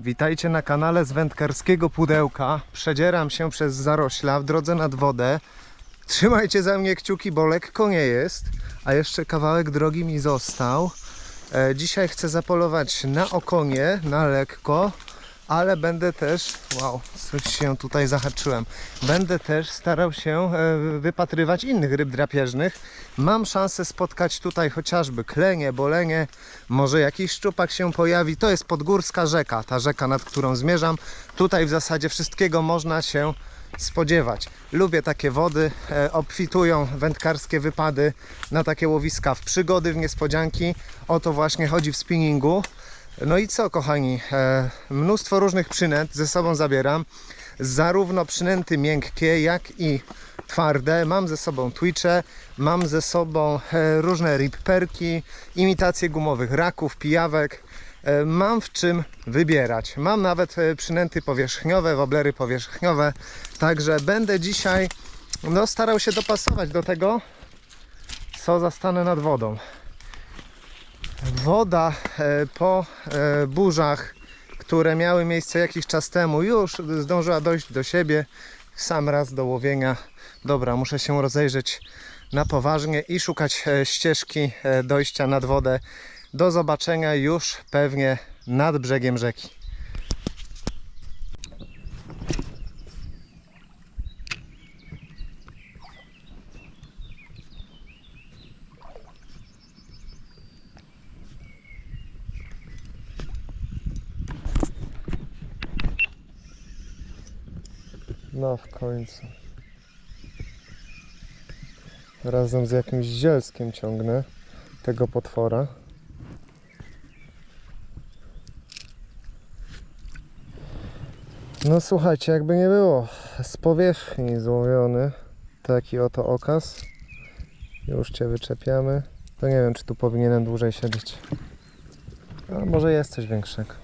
Witajcie na kanale z wędkarskiego pudełka. Przedzieram się przez zarośla w drodze nad wodę. Trzymajcie za mnie kciuki, bo lekko nie jest, a jeszcze kawałek drogi mi został. E, dzisiaj chcę zapolować na okonie, na lekko, ale będę też, wow, coś się tutaj zahaczyłem, będę też starał się e, wypatrywać innych ryb drapieżnych. Mam szansę spotkać tutaj chociażby klenie, bolenie, może jakiś szczupak się pojawi. To jest podgórska rzeka, ta rzeka, nad którą zmierzam. Tutaj w zasadzie wszystkiego można się spodziewać. Lubię takie wody, e, obfitują wędkarskie wypady na takie łowiska w przygody, w niespodzianki. O to właśnie chodzi w spinningu. No i co, kochani? E, mnóstwo różnych przynęt ze sobą zabieram. Zarówno przynęty miękkie, jak i twarde. Mam ze sobą twitche, mam ze sobą e, różne ripperki, imitacje gumowych raków, pijawek. E, Mam w czym wybierać. Mam nawet przynęty powierzchniowe, woblery powierzchniowe. Także będę dzisiaj no, starał się dopasować do tego, co zastanę nad wodą. Woda e, po e, burzach, które miały miejsce jakiś czas temu, już zdążyła dojść do siebie. Sam raz do łowienia. Dobra, muszę się rozejrzeć na poważnie i szukać e, ścieżki dojścia nad wodę. Do zobaczenia już pewnie nad brzegiem rzeki. No w końcu. Razem z jakimś zielskiem ciągnę tego potwora. No słuchajcie, jakby nie było, z powierzchni złowiony taki oto okaz. Już Cię wyczepiamy. To nie wiem, czy tu powinienem dłużej siedzieć. A może jest coś większego.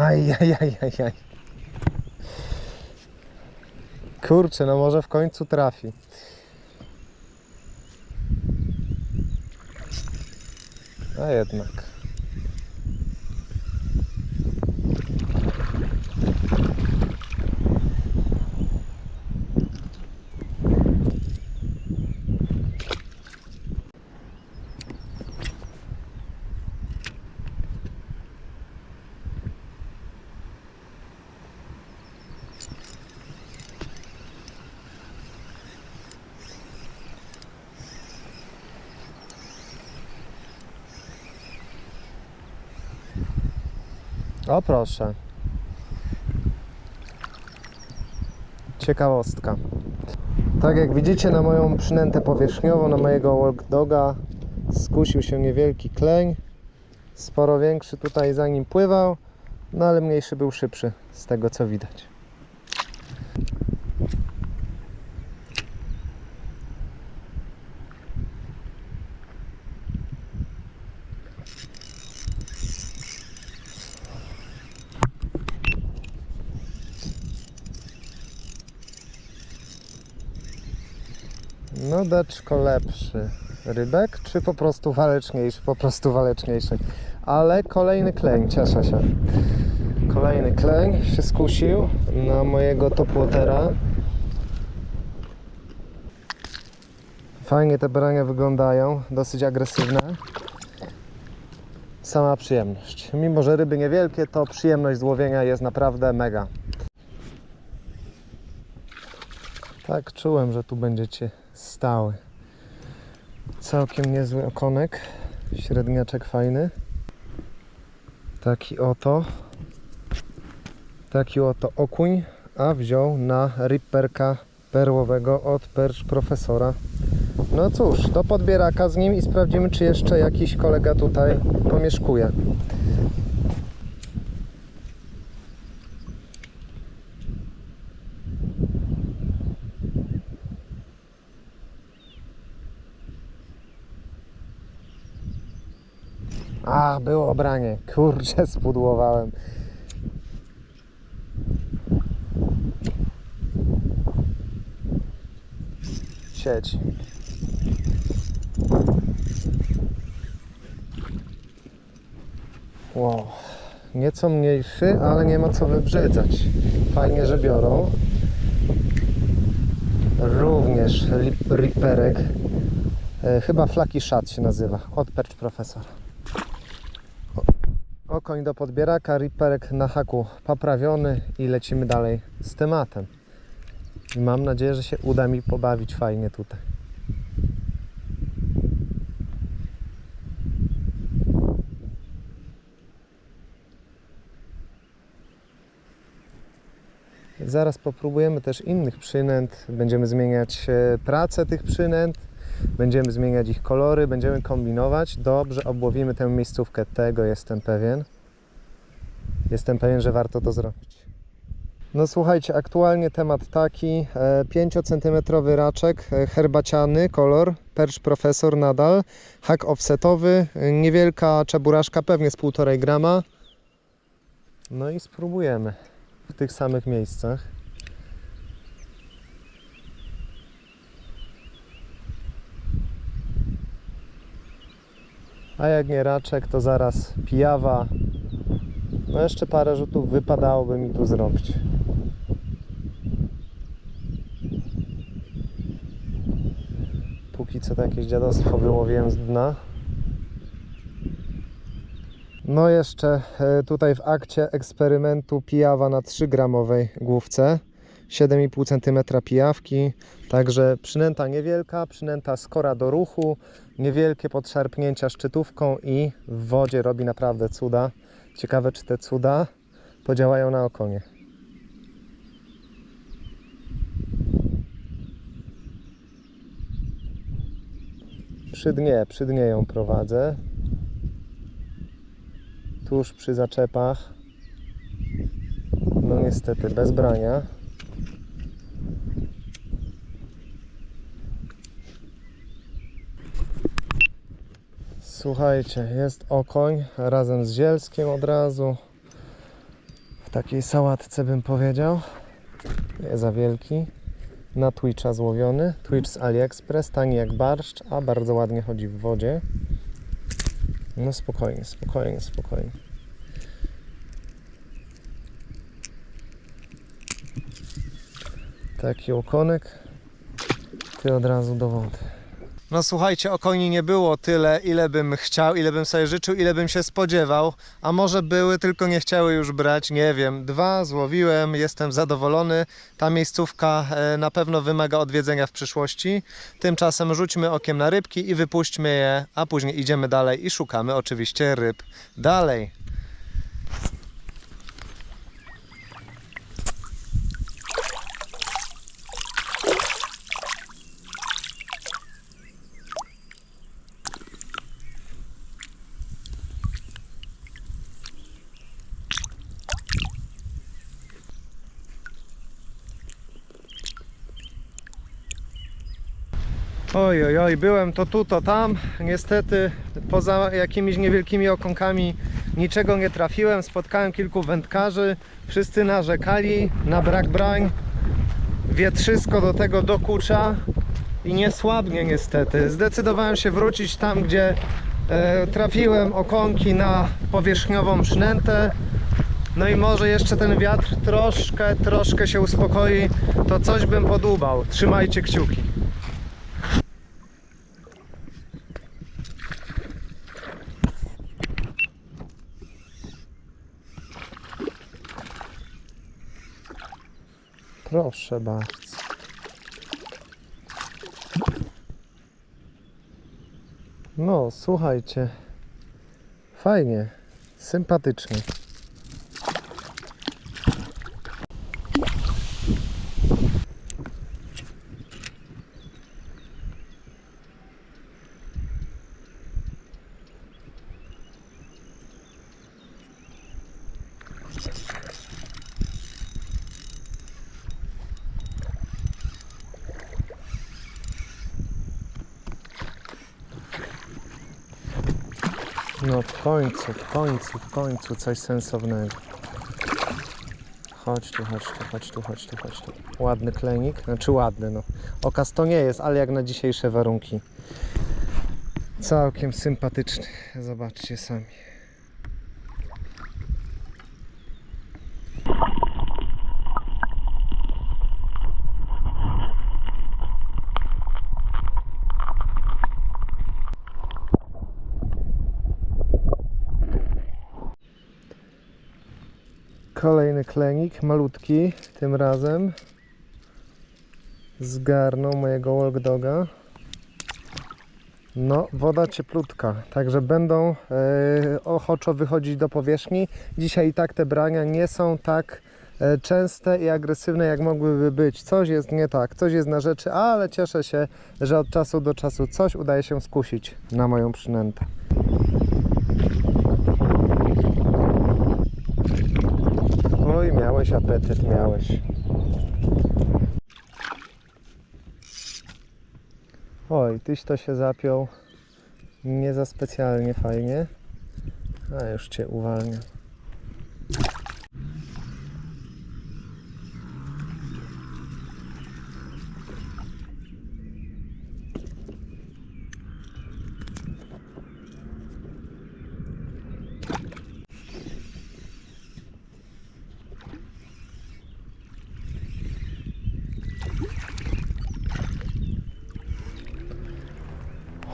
Aj, aj, aj, aj, aj. Kurczę, no może w końcu trafi. A jednak. O proszę. Ciekawostka. Tak jak widzicie na moją przynętę powierzchniową, na mojego walk doga skusił się niewielki kleń. Sporo większy tutaj za nim pływał, no ale mniejszy był szybszy z tego co widać. No deczko lepszy rybek, czy po prostu waleczniejszy? Po prostu waleczniejszy. Ale kolejny kleń, cieszę się. Kolejny kleń się skusił na mojego topwatera. Fajnie te brania wyglądają, dosyć agresywne. Sama przyjemność. Mimo, że ryby niewielkie, to przyjemność z łowienia jest naprawdę mega. Tak, czułem, że tu będziecie stały. Całkiem niezły okonek. Średniaczek fajny. Taki oto. Taki oto okuń, a wziął na ripperka perłowego od percz profesora. No cóż, do podbieraka z nim i sprawdzimy, czy jeszcze jakiś kolega tutaj pomieszkuje. A, było branie. Kurczę, spudłowałem. Sieć. Wow. Nieco mniejszy, ale nie ma co wybrzydzać. Fajnie, że biorą. Również rip- riperek. E, chyba flaki shot się nazywa. Od percz profesora. Okoń do podbieraka, riperek na haku poprawiony i lecimy dalej z tematem. I mam nadzieję, że się uda mi pobawić fajnie tutaj. Zaraz popróbujemy też innych przynęt. Będziemy zmieniać e, pracę tych przynęt, będziemy zmieniać ich kolory, będziemy kombinować. Dobrze obłowimy tę miejscówkę, tego jestem pewien. Jestem pewien, że warto to zrobić. No słuchajcie, aktualnie temat taki, 5 cm raczek, e, herbaciany, kolor, percz profesor nadal, hak offsetowy, e, niewielka czeburaszka, pewnie z 1,5 grama. No i spróbujemy w tych samych miejscach. A jak nie raczek, to zaraz pijawa. No jeszcze parę rzutów wypadałoby mi tu zrobić. Póki co to jakieś dziadostwo wyłowiłem z dna. No jeszcze e, tutaj w akcie eksperymentu pijawa na 3 gramowej główce. 7,5 cm pijawki, także przynęta niewielka, przynęta skora do ruchu, niewielkie podszarpnięcia szczytówką i w wodzie robi naprawdę cuda. Ciekawe czy te cuda podziałają na okonie. Przy dnie, przy dnie ją prowadzę. Tuż przy zaczepach. No niestety bez brania. Słuchajcie, jest okoń razem z zielskiem od razu. W takiej sałatce bym powiedział. Nie za wielki. Na Twitcha złowiony. Twitch z AliExpress, tani jak barszcz, a bardzo ładnie chodzi w wodzie. No spokojnie, spokojnie, spokojnie. Taki okonek. Ty od razu do wody. No słuchajcie, okoni nie było tyle, ile bym chciał, ile bym sobie życzył, ile bym się spodziewał. A może były, tylko nie chciały już brać, nie wiem. Dwa złowiłem, jestem zadowolony. Ta miejscówka e, na pewno wymaga odwiedzenia w przyszłości. Tymczasem rzućmy okiem na rybki i wypuśćmy je, a później idziemy dalej i szukamy oczywiście ryb dalej. Oj, oj, oj, byłem to tu, to tam. Niestety poza jakimiś niewielkimi okonkami niczego nie trafiłem. Spotkałem kilku wędkarzy. Wszyscy narzekali na brak brań. Wietrzysko do tego dokucza i niesłabnie niestety. Zdecydowałem się wrócić tam, gdzie e, trafiłem okonki na powierzchniową przynętę. No i może jeszcze ten wiatr troszkę, troszkę się uspokoi, to coś bym podłubał. Trzymajcie kciuki. Proszę bardzo. No, słuchajcie. Fajnie, sympatycznie. No w końcu, w końcu, w końcu coś sensownego. Chodź tu, chodź tu, chodź tu, chodź tu, chodź tu. Ładny klenik, znaczy ładny no. Okaz to nie jest, ale jak na dzisiejsze warunki. Całkiem sympatyczny. Zobaczcie sami. Kolejny klenik, malutki tym razem. Zgarnął mojego walkdoga. No, woda cieplutka, także będą e, ochoczo wychodzić do powierzchni. Dzisiaj i tak te brania nie są tak e, częste i agresywne, jak mogłyby być. Coś jest nie tak, coś jest na rzeczy, ale cieszę się, że od czasu do czasu coś udaje się skusić na moją przynętę. Oj, miałeś apetyt, miałeś. Oj, tyś to się zapiął nie za specjalnie fajnie. A już cię uwalnia.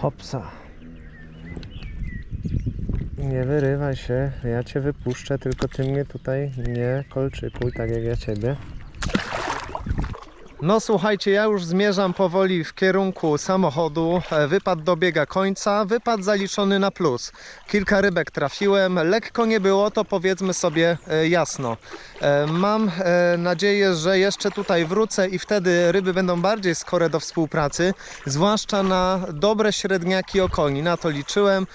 Hopsa. Nie wyrywaj się, ja cię wypuszczę, tylko ty mnie tutaj nie kolczykuj, tak jak ja ciebie. No słuchajcie, ja już zmierzam powoli w kierunku samochodu. E, Wypad dobiega końca, wypad zaliczony na plus. Kilka rybek trafiłem, lekko nie było, to powiedzmy sobie e, jasno. E, Mam nadzieję, że jeszcze tutaj wrócę i wtedy ryby będą bardziej skore do współpracy, zwłaszcza na dobre średniaki okoni. Na to liczyłem.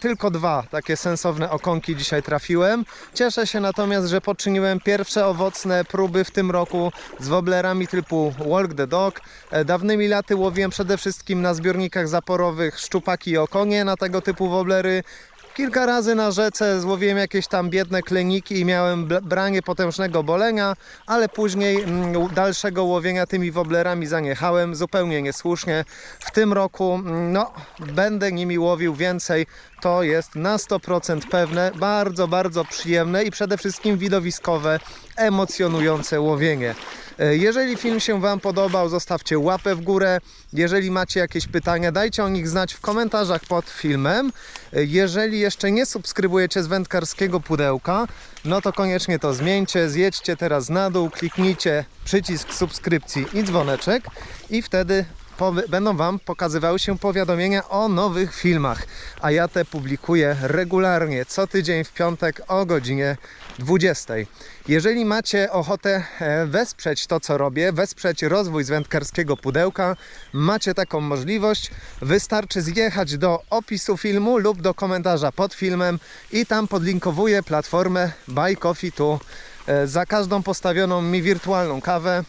Tylko dwa takie sensowne okonki dzisiaj trafiłem. Cieszę się natomiast, że poczyniłem pierwsze owocne próby w tym roku z woblerami typu Walk the Dog. E, Dawnymi laty łowiłem przede wszystkim na zbiornikach zaporowych szczupaki i okonie na tego typu woblery. Kilka razy na rzece złowiłem jakieś tam biedne kleniki i miałem branie potężnego bolenia, ale później mm, dalszego łowienia tymi woblerami zaniechałem, zupełnie niesłusznie. W tym roku mm, no, będę nimi łowił więcej, to jest na 100% pewne, bardzo, bardzo przyjemne i przede wszystkim widowiskowe, emocjonujące łowienie. E, Jeżeli film się Wam podobał, zostawcie łapę w górę. Jeżeli macie jakieś pytania, dajcie o nich znać w komentarzach pod filmem. E, Jeżeli jeszcze nie subskrybujecie z wędkarskiego pudełka, no to koniecznie to zmieńcie. Zjedźcie teraz na dół, kliknijcie przycisk subskrypcji i dzwoneczek i wtedy będą Wam pokazywały się powiadomienia o nowych filmach. A ja te publikuję regularnie, co tydzień w piątek o godzinie 20. Jeżeli macie ochotę e, wesprzeć to, co robię, wesprzeć rozwój z wędkarskiego pudełka, macie taką możliwość. Wystarczy zjechać do opisu filmu lub do komentarza pod filmem i tam podlinkowuję platformę Buy Coffee Tu. E, Za każdą postawioną mi wirtualną kawę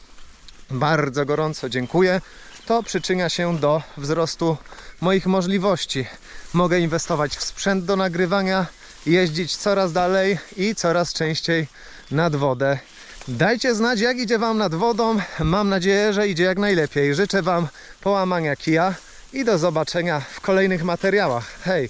bardzo gorąco dziękuję. To przyczynia się do wzrostu moich możliwości. Mogę inwestować w sprzęt do nagrywania, jeździć coraz dalej i coraz częściej nad wodę. Dajcie znać, jak idzie Wam nad wodą. Mam nadzieję, że idzie jak najlepiej. Życzę Wam połamania kija i do zobaczenia w kolejnych materiałach. Hej!